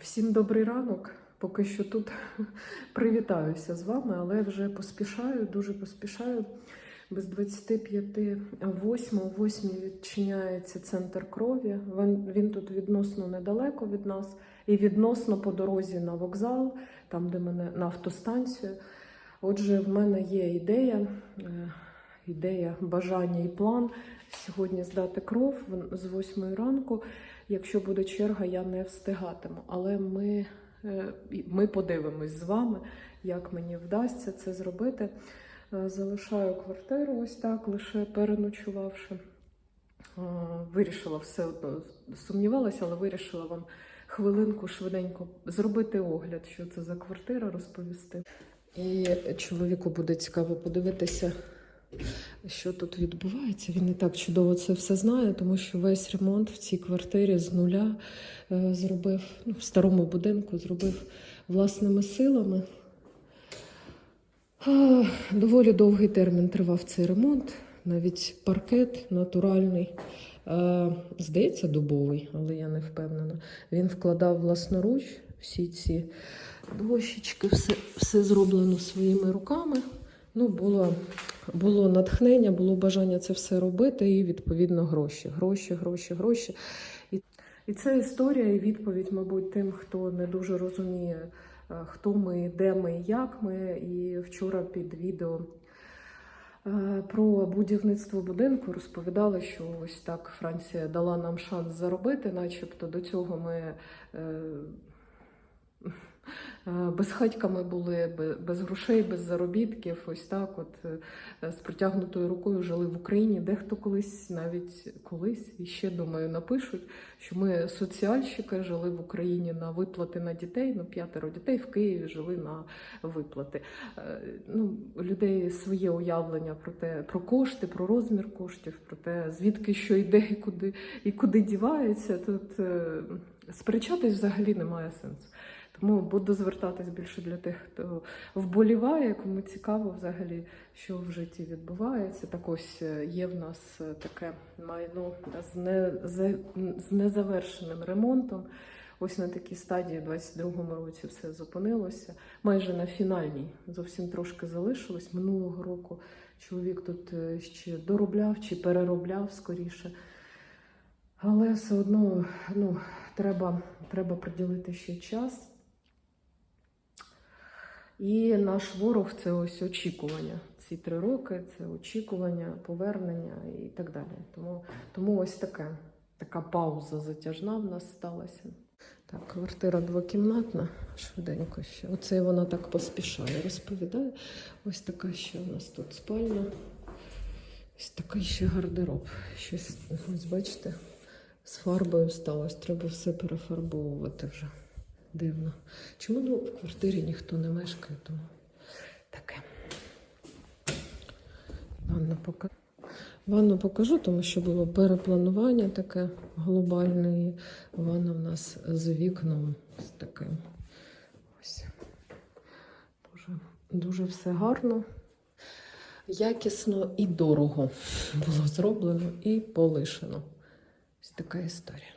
Всім добрий ранок. Поки що тут привітаюся з вами, але вже поспішаю, дуже поспішаю. Без 25 8 о 8 відчиняється центр крові. Він, він тут відносно недалеко від нас і відносно по дорозі на вокзал, там, де мене на автостанцію. Отже, в мене є ідея, е, ідея, бажання і план сьогодні здати кров з 8 ранку. Якщо буде черга, я не встигатиму. Але ми, е, ми подивимось з вами, як мені вдасться це зробити. Е, Залишаю квартиру ось так, лише переночувавши. Е, Вирішила все одно, сумнівалася, але вирішила вам хвилинку швиденько зробити огляд, що це за квартира, розповісти. І чоловіку буде цікаво подивитися, що тут відбувається. Він не так чудово це все знає, тому що весь ремонт в цій квартирі з нуля е, зробив ну, в старому будинку, зробив власними силами. А, Доволі довгий термін тривав цей ремонт, навіть паркет натуральний. Е, Здається, дубовий, але я не впевнена. Він вкладав власноруч всі ці дощечки, все, все зроблено своїми руками. Ну, було, було натхнення, було бажання це все робити, і відповідно гроші. Гроші, гроші, гроші. І, і це історія і відповідь, мабуть, тим, хто не дуже розуміє, е, хто ми, де ми, як ми. І вчора під відео е, про будівництво будинку розповідали, що ось так Франція дала нам шанс заробити, начебто до цього ми. Е, Безхатьками були, без грошей, без заробітків, ось так, от е, з протягнутою рукою жили в Україні. Дехто колись, навіть колись, і ще думаю, напишуть, що ми соціальщики жили в Україні на виплати на дітей. Ну, п'ятеро дітей в Києві жили на виплати. Е, Ну, людей своє уявлення про те, про кошти, про розмір коштів, про те, звідки що йде і куди, і куди дівається. Тут сперечатись взагалі немає сенсу. Тому буду звертатись більше для тих, хто вболіває, кому цікаво взагалі, що в житті відбувається. Так ось е, є в нас е, таке майно з, не, з, незавершеним ремонтом. Ось на такій стадії, в 22-му році, все зупинилося. Майже на фінальній зовсім трошки залишилось. Минулого року чоловік тут е, ще доробляв чи переробляв скоріше. Але все одно ну, треба, треба приділити ще час. І наш ворог це ось очікування. Ці три роки це очікування, повернення і так далі. Тому, тому ось таке, така пауза затяжна в нас сталася. Так, квартира двокімнатна, швиденько ще. Оце вона так поспішає, розповідає. Ось така ще у нас тут спальня. Ось такий ще гардероб. Щось, ось бачите, з фарбою сталося. Треба все перефарбовувати вже. Дивно. Чому ну, в квартирі ніхто не мешкає, тому таке. Ванну покажу. Ванну покажу, тому що було перепланування таке глобальне. І ванна в нас з вікном з таким. Ось. Дуже, дуже все гарно, якісно і дорого було зроблено і полишено. Ось така історія.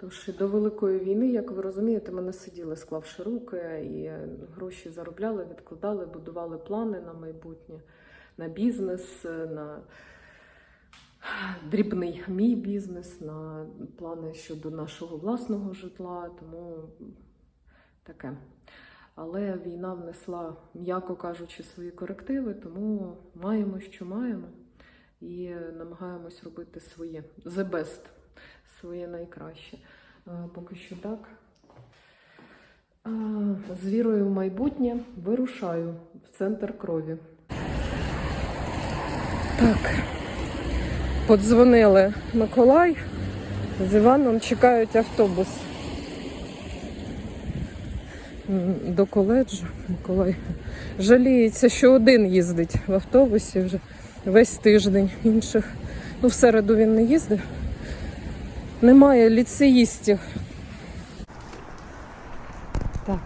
Тож до Великої війни, як ви розумієте, ми не сиділи, склавши руки, і гроші заробляли, відкладали, будували плани на майбутнє, на бізнес, на дрібний мій бізнес, на плани щодо нашого власного житла. Тому таке. Але війна внесла, м'яко кажучи, свої корективи, тому маємо, що маємо, і намагаємось робити своє the best своє найкраще. Поки що так. З вірою в майбутнє вирушаю в центр крові. Так. Подзвонили Миколай. З Іваном чекають автобус. До коледжу Миколай жаліється, що один їздить в автобусі вже весь тиждень. Інших. Ну, в середу він не їздив. Немає ліцеїстів. Так.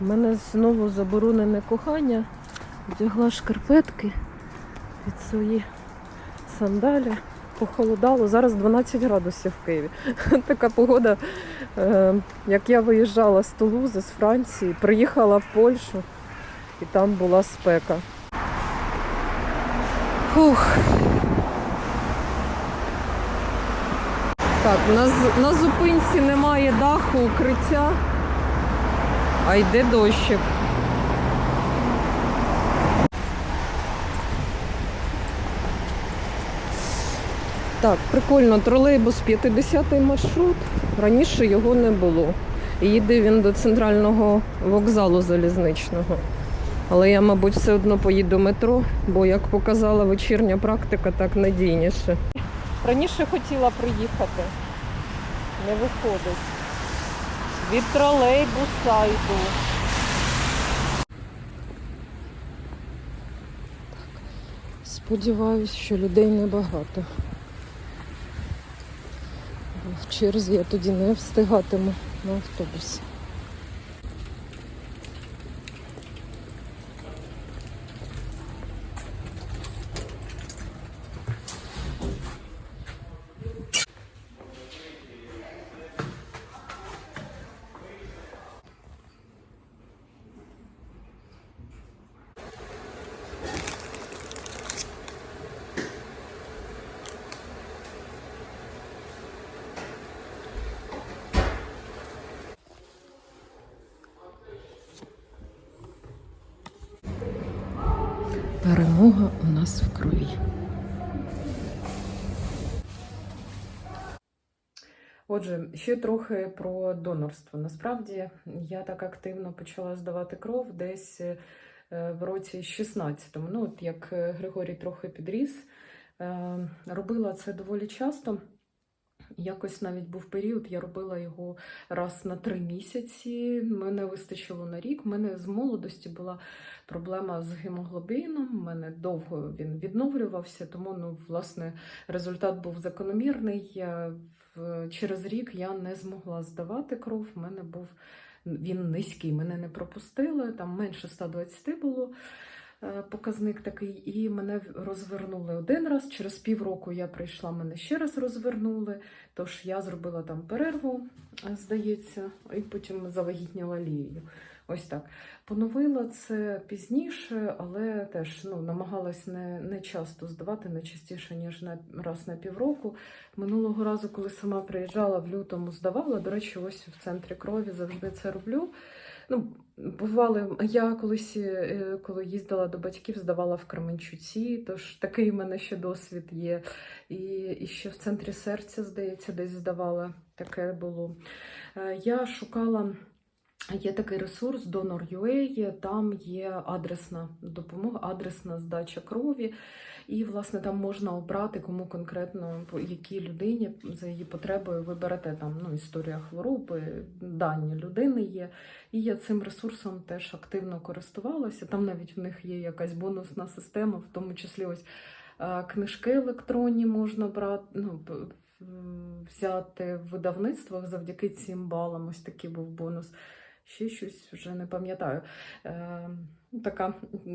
У мене знову заборонене кохання. Вдягла шкарпетки під свої сандалі. похолодало. Зараз 12 градусів в Києві. Така погода, е, як я виїжджала з Тулузи, з Франції, приїхала в Польщу і там була спека. Фух. Так, на, на зупинці немає даху, укриття, а йде дощик. Так, прикольно, тролейбус 50-й маршрут. Раніше його не було. І Їде він до центрального вокзалу залізничного. Але я, мабуть, все одно поїду метро, бо, як показала вечірня практика, так надійніше. Раніше хотіла приїхати, не виходить. Від тролейбуса йду. Сподіваюсь, що людей небагато. В черзі я тоді не встигатиму на автобус. Перемога у нас в крові. Отже, ще трохи про донорство. Насправді я так активно почала здавати кров десь е, в році 16-му. Ну, от як е, Григорій трохи підріс, е, робила це доволі часто. Якось навіть був період, я робила його раз на три місяці. Мене вистачило на рік. У мене з молодості була проблема з гемоглобіном. У мене довго він відновлювався, тому ну, власне результат був закономірний. Я, через рік я не змогла здавати кров. У мене був він низький, мене не пропустили. Там менше 120 було показник такий, і мене розвернули один раз. Через півроку я прийшла, мене ще раз розвернули. Тож я зробила там перерву, е, здається, і потім завагітніла лією. Ось так. Поновила це пізніше, але теж ну, намагалась не, не часто здавати, не частіше, ніж на раз на півроку. Минулого разу, коли сама приїжджала в лютому, здавала. До речі, ось в центрі крові завжди це роблю. Ну, бували, я колись, е, коли їздила до батьків, здавала в Кременчуці, тож такий в мене ще досвід є. І, і ще в центрі серця, здається, десь здавала. Таке було. Е, Я шукала. Є такий ресурс Donor.ua, там є адресна допомога, адресна здача крові. І, власне, там можна обрати, кому конкретно, по якій людині за її потребою ви берете там ну, історія хвороби, дані людини є. І я цим ресурсом теж активно користувалася. Там навіть в них є якась бонусна система, в тому числі ось е, книжки електронні можна брати. Ну, Взяти в видавництвах завдяки цим балам. Ось такий був бонус. Ще щось вже не пам'ятаю. Е, ну, така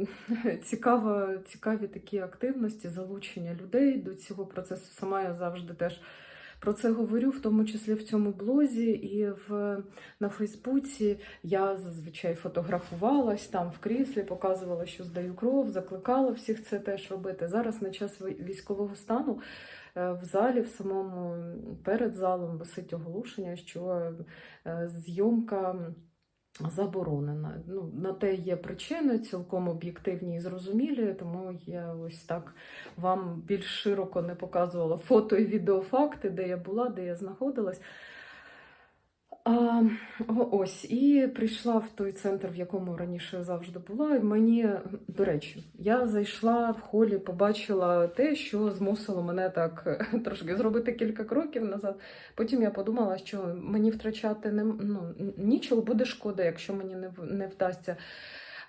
цікава, цікаві такі активності, залучення людей до цього процесу. Сама я завжди теж про це говорю, в тому числі в цьому блозі і в, на Фейсбуці. Я зазвичай фотографувалась там в кріслі, показувала, що здаю кров, закликала всіх це теж робити. Зараз на час військового стану е, в залі, в самому перед залом висить оголошення, що е, зйомка заборонена. Ну, на те є причини, цілком об'єктивні і зрозумілі, тому я ось так вам більш широко не показувала фото і відеофакти, де я була, де я знаходилась. Ось, і прийшла в той центр, в якому раніше завжди була. І мені, до речі, я зайшла в холі, побачила те, що змусило мене так трошки зробити кілька кроків назад. Потім я подумала, що мені втрачати не, ну, нічого, буде шкода, якщо мені не, не вдасться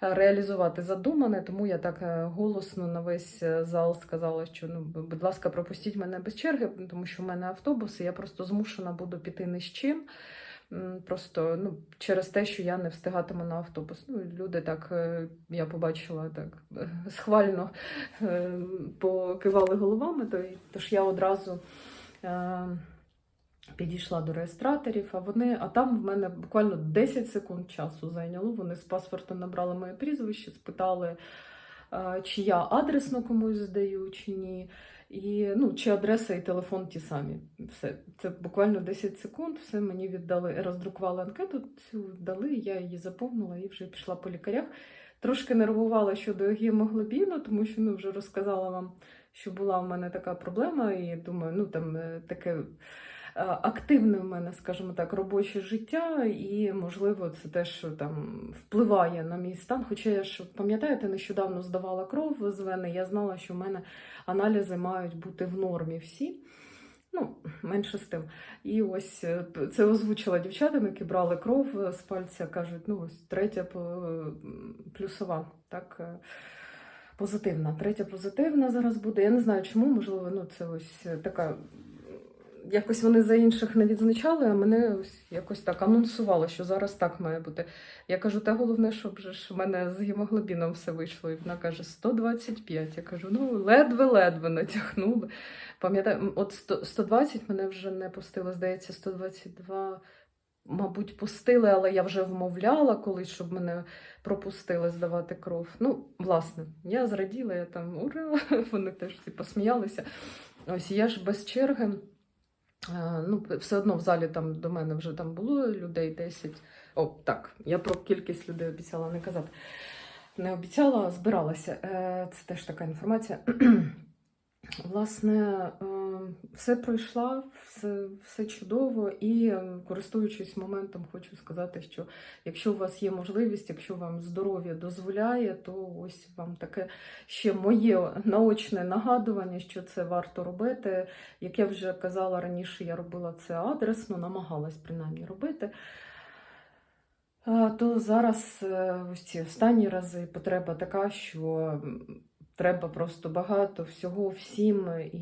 реалізувати задумане. Тому я так е, голосно на весь е, зал сказала, що ну, будь ласка, пропустіть мене без черги, тому що в мене автобус, і я просто змушена буду піти ні з чим. Просто ну, через те, що я не встигатиму на автобус. Ну, люди так, е, я побачила так е, схвально е, покивали головами, то, тож я одразу підійшла до реєстраторів, а вони, а там в мене буквально 10 секунд часу зайняло. Вони з паспорта набрали моє прізвище, спитали, чи я адресно комусь здаю, чи ні. І ну, чи адреса і телефон ті самі. Все. Це буквально 10 секунд, все мені віддали, роздрукували анкету, цю дали, я її заповнила і вже пішла по лікарях. Трошки нервувала щодо гемоглобіну, тому що ну, вже розказала вам, що була в мене така проблема, і думаю, ну там е, таке активне в мене, скажімо так, робоче життя, і можливо це теж там впливає на мій стан. Хоча я ж пам'ятаєте, нещодавно здавала кров з вени, я знала, що в мене аналізи мають бути в нормі всі. Ну, менше з тим. І ось е, це озвучила дівчатам, які брали кров е, з пальця, кажуть, ну ось третя плюсова, так, е, позитивна. Третя позитивна зараз буде. Я не знаю чому, можливо, ну це ось е, така. Якось вони за інших не відзначали, а мене ось якось так анонсувало, що зараз так має бути. Я кажу, та головне, щоб ж в мене з гемоглобіном все вийшло. І вона каже 125. Я кажу, ну ледве-ледве натягнули. Пам'ятаю, от 120 мене вже не пустили, здається, 122, мабуть, пустили, але я вже вмовляла колись, щоб мене пропустили здавати кров. Ну, власне, я зраділа, я там ура! Вони теж всі посміялися. Ось я ж без черги. Е, Ну, все одно в залі там до мене вже там було людей 10. О, так, я про кількість людей обіцяла не казати. Не обіцяла, збиралася. Е, Це теж така інформація. Власне, е, все пройшла, все, все чудово, і е, користуючись моментом, хочу сказати, що якщо у вас є можливість, якщо вам здоров'я дозволяє, то ось вам таке ще моє наочне нагадування, що це варто робити. Як я вже казала раніше, я робила це адресно, намагалась принаймні робити. То зараз е, ось ці останні рази потреба така, що треба просто багато всього всім. І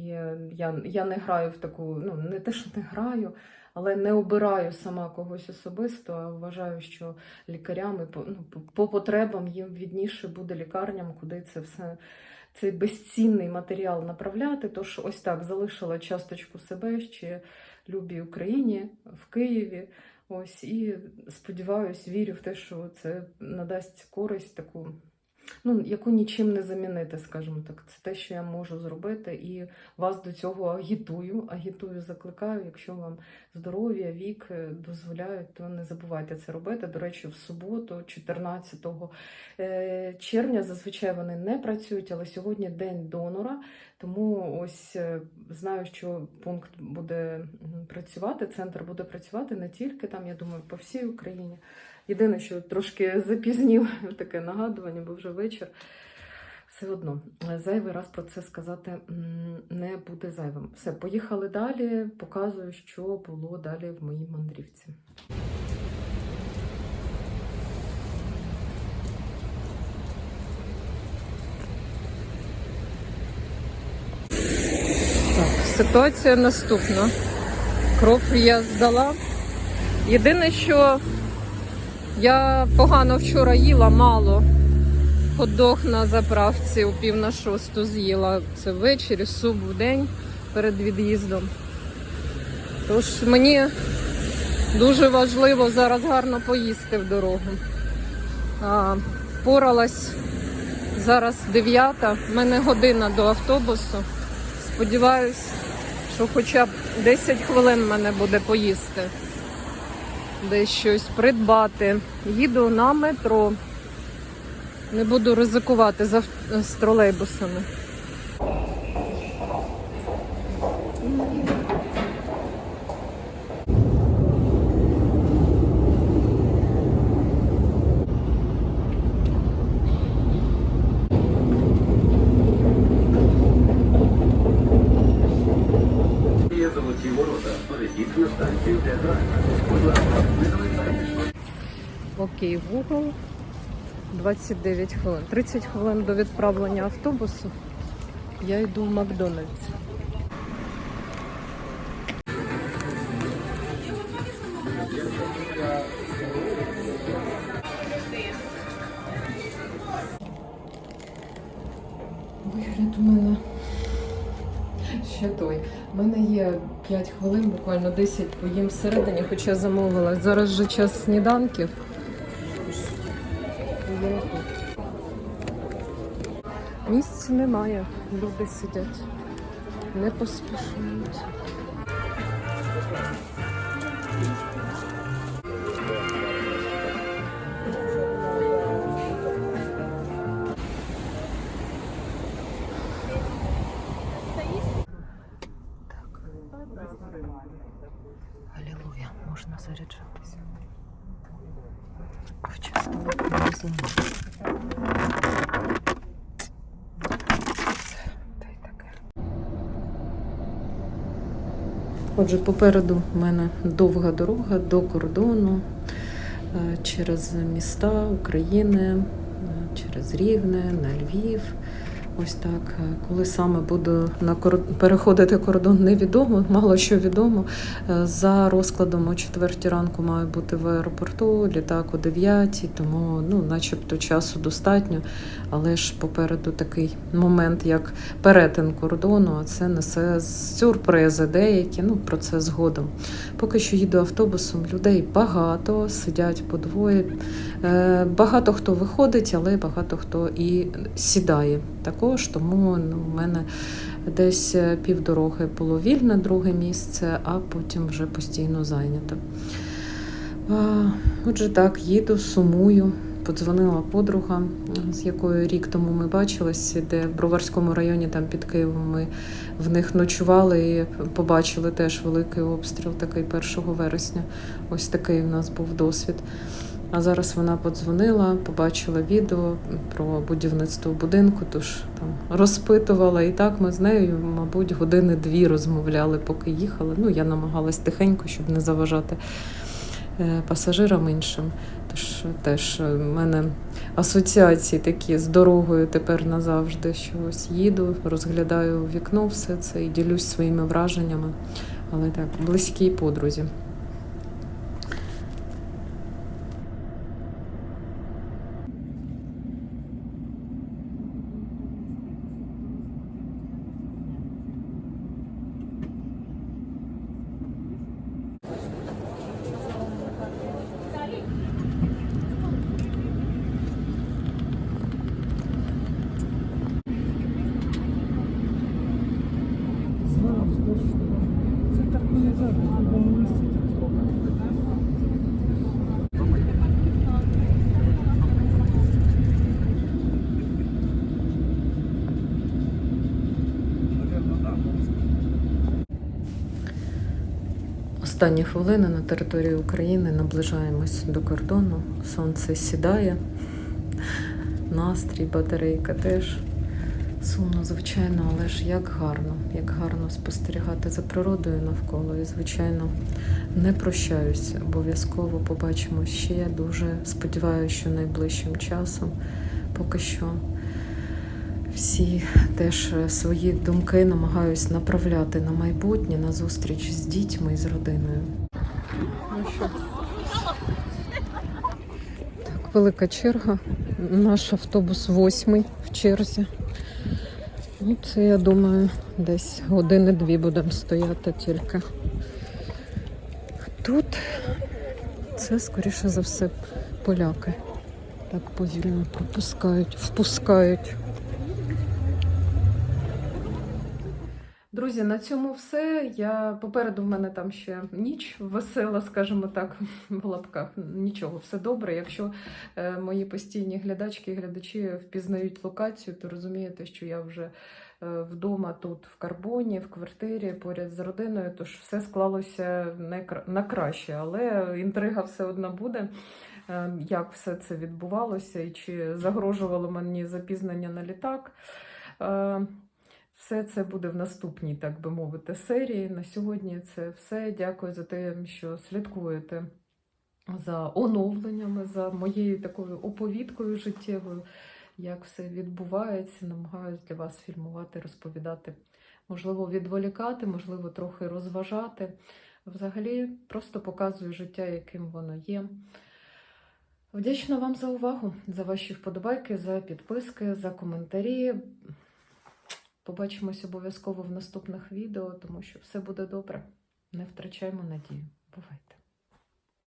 я, я не граю в таку, ну не те, що не граю, але не обираю сама когось особисто. А вважаю, що лікарям і по, ну, по потребам їм відніше буде лікарням, куди це все. Цей безцінний матеріал направляти. Тож ось так залишила часточку себе ще любій Україні в Києві. Ось і сподіваюсь, вірю в те, що це надасть користь таку, ну, яку нічим не замінити, скажімо так. Це те, що я можу зробити, і вас до цього агітую, агітую, закликаю. Якщо вам здоров'я, вік е, дозволяють, то не забувайте це робити. До речі, в суботу, 14 е, червня, зазвичай вони не працюють, але сьогодні день донора. Тому ось е, знаю, що пункт буде працювати, центр буде працювати не тільки там, я думаю, по всій Україні. Єдине, що трошки запізнів таке нагадування, бо вже вечір. Все одно зайвий раз про це сказати не буде зайвим. Все, поїхали далі. Показую, що було далі в моїй мандрівці. Ситуація наступна. Кров я здала. Єдине, що я погано вчора їла мало. Хот-дог на заправці у пів на шосту з'їла. Це ввечері, суп в день перед від'їздом. Тож мені дуже важливо зараз гарно поїсти в дорогу. А, впоралась зараз дев'ята, в мене година до автобусу. Сподіваюсь, що хоча б 10 хвилин мене буде поїсти. Десь щось придбати. Їду на метро. Не буду ризикувати з, тролейбусами. Є золоті ворота. Перейдіть на станцію театральна. Будь ласка, не залишайтесь. Окей, Google. 29 хвилин. 30 хвилин до відправлення автобусу. Я йду в Макдональдс. Вигляд у мене ще той. У мене є 5 хвилин, буквально 10 поїм всередині, хоча замовила. Зараз же час сніданків. Місць немає, люди сидять, не поспішають. Отже, попереду в мене довга дорога до кордону е, через міста України, е, через Рівне, на Львів. Ось так. Коли саме буду на переходити кордон, невідомо, мало що відомо. Е, За розкладом о 4 ранку маю бути в аеропорту, літак о 9, тому ну, начебто часу достатньо. Але ж попереду такий момент, як перетин кордону, а це несе сюрпризи деякі. Ну про це згодом. Поки що їду автобусом, людей багато, сидять по двоє. Е, Багато хто виходить, але багато хто і сідає також. Тому ну, в мене десь е, півдороги було вільне друге місце, а потім вже постійно зайнято. Отже, так, їду, сумую. Подзвонила подруга, з якою рік тому ми бачилися, де в Броварському районі, там під Києвом, ми в них ночували і побачили теж великий обстріл, такий 1 вересня. Ось такий в нас був досвід. А зараз вона подзвонила, побачила відео про будівництво будинку, тож там розпитувала. І так ми з нею, мабуть, години дві розмовляли, поки їхали. Ну, я намагалась тихенько, щоб не заважати е, пасажирам іншим. Тож теж е, в мене асоціації такі з дорогою тепер назавжди, що ось їду, розглядаю вікно все це і ділюсь своїми враженнями. Але так, близькій подрузі. Останні хвилини на території України наближаємось до кордону. Сонце сідає, настрій, батарейка теж. Сумно, звичайно, але ж як гарно, як гарно спостерігати за природою навколо. І, звичайно, не прощаюсь. Обов'язково побачимо ще. Дуже сподіваюся, що найближчим часом. Поки що всі теж е, свої думки намагаюсь направляти на майбутнє, на зустріч з дітьми і з родиною. Ну що? Так, велика черга. Наш автобус восьмий в черзі. Ну, це, я думаю, десь години-дві будемо стояти тільки. Тут це, скоріше за все, поляки. Так повільно пропускають, впускають. Друзі, на цьому все. Я попереду в мене там ще ніч весела, скажімо так, в лапках. Нічого, все добре. Якщо е, мої постійні глядачки і глядачі впізнають локацію, то розумієте, що я вже е, вдома тут, в карбоні, в квартирі, поряд з родиною. Тож все склалося на краще, але інтрига все одно буде. е, Як все це відбувалося, і чи загрожувало мені запізнення на літак. Все це буде в наступній, так би мовити, серії. На сьогодні це все. Дякую за те, що слідкуєте за оновленнями, за моєю такою оповідкою життєвою, як все відбувається. Намагаюсь для вас фільмувати, розповідати, можливо, відволікати, можливо, трохи розважати. Взагалі, просто показую життя, яким воно є. Вдячна вам за увагу, за ваші вподобайки, за підписки, за коментарі. Побачимось обов'язково в наступних відео, тому що все буде добре. Не втрачаймо надію. Бувайте!